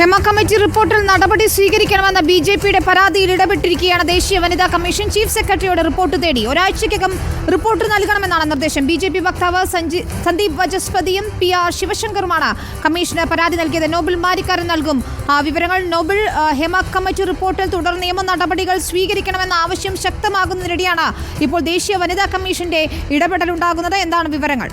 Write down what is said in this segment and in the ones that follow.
Hema committee റിപ്പോർട്ടിൽ നടപടി സ്വീകരിക്കണമെന്ന B J പിയുടെ പരാതിയിൽ ഇടപെട്ടിരിക്കുകയാണ് ദേശീയ വനിതാ കമ്മീഷൻ ചീഫ് സെക്രട്ടറിയുടെ റിപ്പോർട്ട് തേടി. ഒരാഴ്ചയ്ക്കകം റിപ്പോർട്ട് നൽകണമെന്നാണ് നിർദ്ദേശം. ബി ജെ പി വക്താവ് സന്ദീപ് വചസ്പതിയും പി ആർ ശിവശങ്കറുമാണ് കമ്മീഷന് പരാതി നൽകിയത്. നോബിൾ മാരിക്കാരൻ നൽകും. ആ, വിവരങ്ങൾ നോബിൾ ഹെമ കമ്മിറ്റി റിപ്പോർട്ടിൽ തുടർ നിയമ നടപടികൾ സ്വീകരിക്കണമെന്ന ആവശ്യം ശക്തമാകുന്നതിനിടെയാണ് ഇപ്പോൾ ദേശീയ വനിതാ കമ്മീഷന്റെ ഇടപെടലുണ്ടാകുന്നത്. എന്താണ് വിവരങ്ങൾ?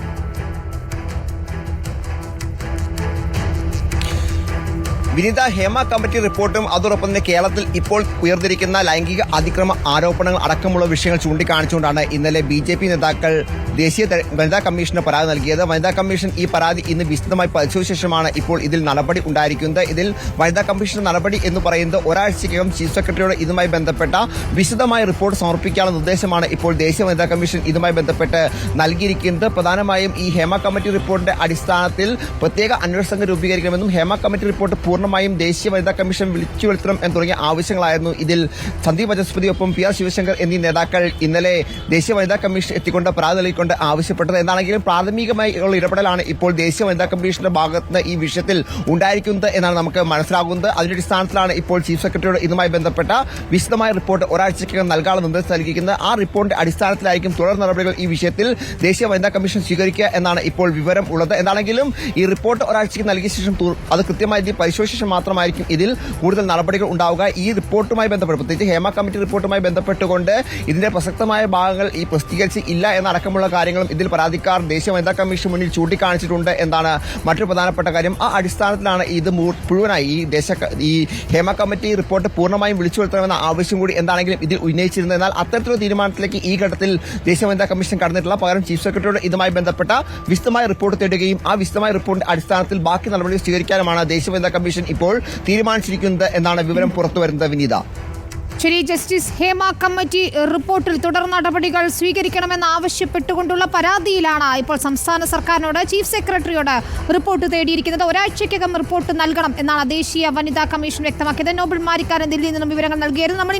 വിനിത ഹേമ കമ്മിറ്റി റിപ്പോർട്ടും അതോടൊപ്പം തന്നെ കേരളത്തിൽ ഇപ്പോൾ ഉയർന്നിരിക്കുന്ന ലൈംഗിക അതിക്രമ ആരോപണങ്ങൾ അടക്കമുള്ള വിഷയങ്ങൾ ചൂണ്ടിക്കാണിച്ചുകൊണ്ടാണ് ഇന്നലെ ബി ജെ പി നേതാക്കൾ ദേശീയ വനിതാ കമ്മീഷന് പരാതി നൽകിയത്. വനിതാ കമ്മീഷൻ ഈ പരാതി ഇന്ന് വിശദമായി പരിശോധിച്ച ശേഷമാണ് ഇപ്പോൾ ഇതിൽ നടപടി ഉണ്ടായിരിക്കുന്നത്. ഇതിൽ വനിതാ കമ്മീഷൻ നടപടി എന്ന് പറയുന്നത് ഒരാഴ്ചയ്ക്കകം ചീഫ് സെക്രട്ടറിയോട് ഇതുമായി ബന്ധപ്പെട്ട വിശദമായ റിപ്പോർട്ട് സമർപ്പിക്കാനുള്ള നിർദ്ദേശമാണ് ഇപ്പോൾ ദേശീയ വനിതാ കമ്മീഷൻ ഇതുമായി ബന്ധപ്പെട്ട് നൽകിയിരിക്കുന്നത്. പ്രധാനമായും ഈ ഹേമ കമ്മിറ്റി റിപ്പോർട്ടിന്റെ അടിസ്ഥാനത്തിൽ പ്രത്യേക അന്വേഷണ സംഘം രൂപീകരിക്കണമെന്നും ഹേമ കമ്മിറ്റി റിപ്പോർട്ട് പൂർണമായും ദേശീയ വനിതാ കമ്മീഷൻ വിളിച്ചു വരുത്തണം എന്ന് തുടങ്ങിയ ആവശ്യങ്ങളായിരുന്നു ഇതിൽ. സന്ദീപ് വജസ്പതിയൊപ്പം പി ആർ ശിവശങ്കർ എന്നീ നേതാക്കൾ ഇന്നലെ ദേശീയ വനിതാ കമ്മീഷൻ എത്തിക്കൊണ്ട് പരാതി നൽകിക്കൊണ്ട് ആവശ്യപ്പെട്ടത് എന്താണെങ്കിലും പ്രാഥമികമായി ഉള്ള ഇടപെടലാണ് ഇപ്പോൾ ദേശീയ വനിതാ കമ്മീഷന്റെ ഭാഗത്ത് ഈ വിഷയത്തിൽ ഉണ്ടായിരിക്കുന്നത് എന്നാണ് നമുക്ക് മനസ്സിലാകുന്നത്. അതിന്റെ അടിസ്ഥാനത്തിലാണ് ഇപ്പോൾ ചീഫ് സെക്രട്ടറിയോട് ഇതുമായി ബന്ധപ്പെട്ട വിശദമായ റിപ്പോർട്ട് ഒരാഴ്ചയ്ക്കകം നൽകാനുള്ള നിർദ്ദേശം നൽകിയിരിക്കുന്നത്. ആ റിപ്പോർട്ടിന്റെ അടിസ്ഥാനത്തിലായിരിക്കും തുടർ നടപടികൾ ഈ വിഷയത്തിൽ ദേശീയ വനിതാ കമ്മീഷൻ സ്വീകരിക്കുക എന്നാണ് ഇപ്പോൾ വിവരം ഉള്ളത്. എന്താണെങ്കിലും ഈ റിപ്പോർട്ട് ഒരാഴ്ചയ്ക്ക് നൽകിയ ശേഷം അത് കൃത്യമായി പരിശോധിച്ച ശേഷം മാത്രമായിരിക്കും ഇതിൽ കൂടുതൽ നടപടികൾ ഉണ്ടാവുക. ഈ റിപ്പോർട്ടുമായി ബന്ധപ്പെട്ട് പ്രത്യേകിച്ച് ഹേമ കമ്മിറ്റി റിപ്പോർട്ടുമായി ബന്ധപ്പെട്ടുകൊണ്ട് ഇതിന്റെ പ്രസക്തമായ ഭാഗങ്ങൾ ഈ പ്രസിദ്ധീകരിച്ച് ഇല്ല എന്നടക്കമുള്ള കാര്യങ്ങളും ഇതിൽ പരാതിക്കാർ ദേശീയ വനിതാ കമ്മീഷൻ മുന്നിൽ ചൂണ്ടിക്കാണിച്ചിട്ടുണ്ട് എന്നാണ് മറ്റൊരു പ്രധാനപ്പെട്ട കാര്യം. ആ അടിസ്ഥാനത്തിലാണ് ഇത് മുഴുവനായി ഈ ദേശ ഈ ഹേമ കമ്മിറ്റി റിപ്പോർട്ട് പൂർണമായും വിളിച്ചു വരുത്തണമെന്ന ആവശ്യം കൂടി എന്താണെങ്കിലും ഇതിൽ ഉന്നയിച്ചിരുന്നത്. എന്നാൽ അത്തരത്തിലൊരു തീരുമാനത്തിലേക്ക് ഈ ഘട്ടത്തിൽ ദേശീയ വനിതാ കമ്മീഷൻ കടന്നിട്ടുള്ള പകരം ചീഫ് സെക്രട്ടറിയോട് ഇതുമായി ബന്ധപ്പെട്ട വിശദമായ റിപ്പോർട്ട് തേടുകയും ആ വിശദമായ റിപ്പോർട്ടിന്റെ അടിസ്ഥാനത്തിൽ ബാക്കി നടപടികൾ സ്വീകരിക്കാനുമാണ് ദേശീയ വനിതാ കമ്മീഷൻ ഇപ്പോൾ തീരുമാനിച്ചിരിക്കുന്നത് എന്നാണ് വിവരം പുറത്തു പുറത്തുവരുന്നത് വിനീത. ശരി ജസ്റ്റിസ് ഹേമ കമ്മിറ്റി റിപ്പോർട്ടിൽ തുടർ നടപടികൾ സ്വീകരിക്കണമെന്ന് ആവശ്യപ്പെട്ടുകൊണ്ടുള്ള പരാതിയിലാണ് ഇപ്പോൾ സംസ്ഥാന സർക്കാരിനോട് ചീഫ് സെക്രട്ടറിയോട് റിപ്പോർട്ട് തേടിയിരിക്കുന്നത്. ഒരാഴ്ചയ്ക്കകം റിപ്പോർട്ട് നൽകണം എന്നാണ് ദേശീയ വനിതാ കമ്മീഷൻ വ്യക്തമാക്കിയത്. നോബിൾ മാരിക്കാരൻ ദില്ലിയിൽ നിന്നും വിവരങ്ങൾ നൽകിയത് നമ്മൾ